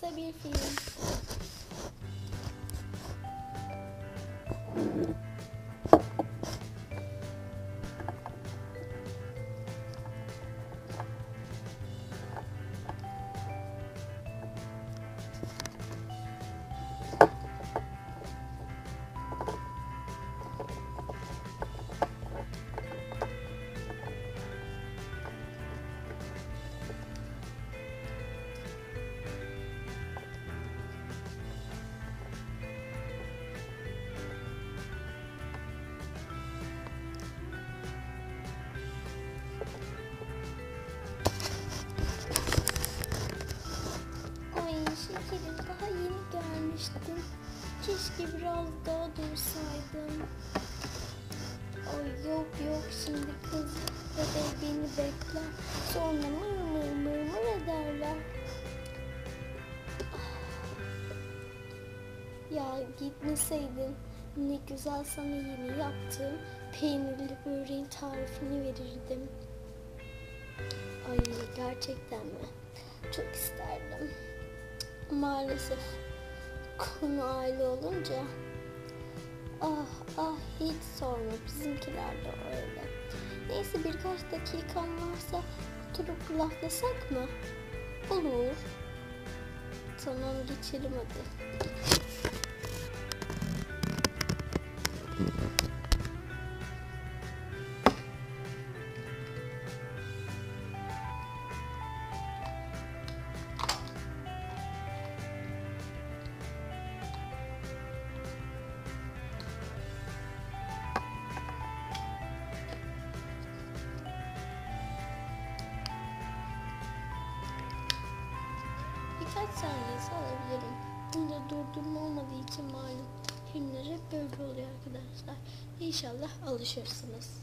kısa bir gelmiştim. Keşke biraz daha dursaydım. Ay yok yok şimdi kız bebek beni bekler. Sonra mır mır mır mır ederler. Ah. Ya gitmeseydin ne güzel sana yeni yaptığım peynirli böreğin tarifini verirdim. Ay gerçekten mi? Çok isterdim. Maalesef konu aile olunca ah ah hiç sorma bizimkiler de öyle. Neyse birkaç dakikam varsa oturup laflasak mı? Olur. Tamam geçelim hadi. Birkaç saniyesi alabilirim. Bunda durdurma olmadığı için malum filmler hep böyle oluyor arkadaşlar. İnşallah alışırsınız.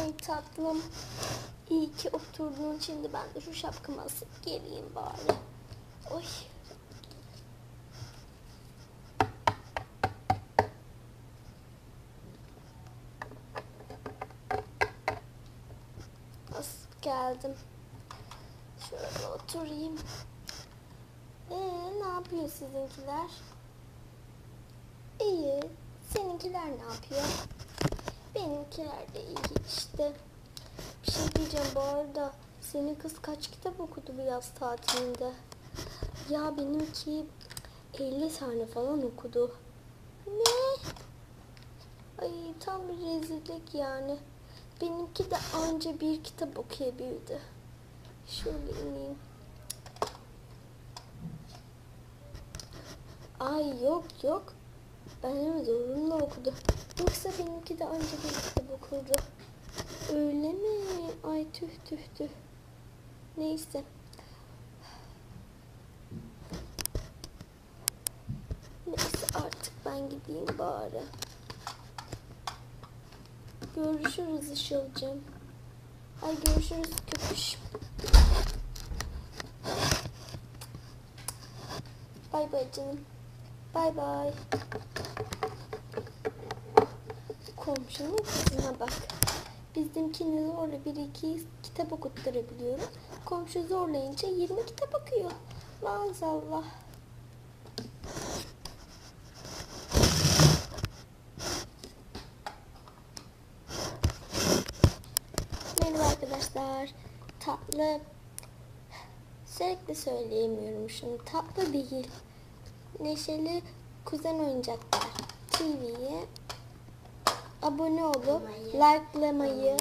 Ay tatlım. İyi ki oturdun. Şimdi ben de şu şapkamı asıp geleyim bari. Oy. Asıp geldim. Şöyle oturayım. Ee, ne yapıyor sizinkiler? İyi. Seninkiler ne yapıyor? Benimkiler de iyi işte. Bir şey diyeceğim bu arada. Senin kız kaç kitap okudu bu yaz tatilinde? Ya benimki 50 tane falan okudu. Ne? Ay tam bir rezillik yani. Benimki de anca bir kitap okuyabildi. Şöyle ineyim. Ay yok yok. Ben zorunlu okudu. Yoksa benimki de anca bir kitap okurdu. Öyle mi? Ay tüh tüh tüh. Neyse. Neyse artık ben gideyim bari. Görüşürüz Işıl'cığım. Ay görüşürüz köpüş. Bay bay canım. Bay bay. Komşunun kızına bak. Bizimkini zorla bir iki kitap okutturabiliyorum. Komşu zorlayınca 20 kitap okuyor. Maazallah. Merhaba arkadaşlar. Tatlı. Sürekli söyleyemiyorum şunu. Tatlı değil. Neşeli Kuzen Oyuncaklar TV'ye abone olup likelamayı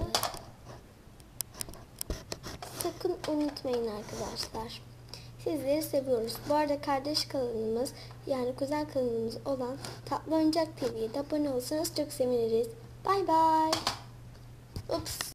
sakın unutmayın arkadaşlar. Sizleri seviyoruz. Bu arada kardeş kanalımız yani kuzen kanalımız olan Tatlı Oyuncak TV'ye abone olursanız çok seviniriz. Bay bay. Ups.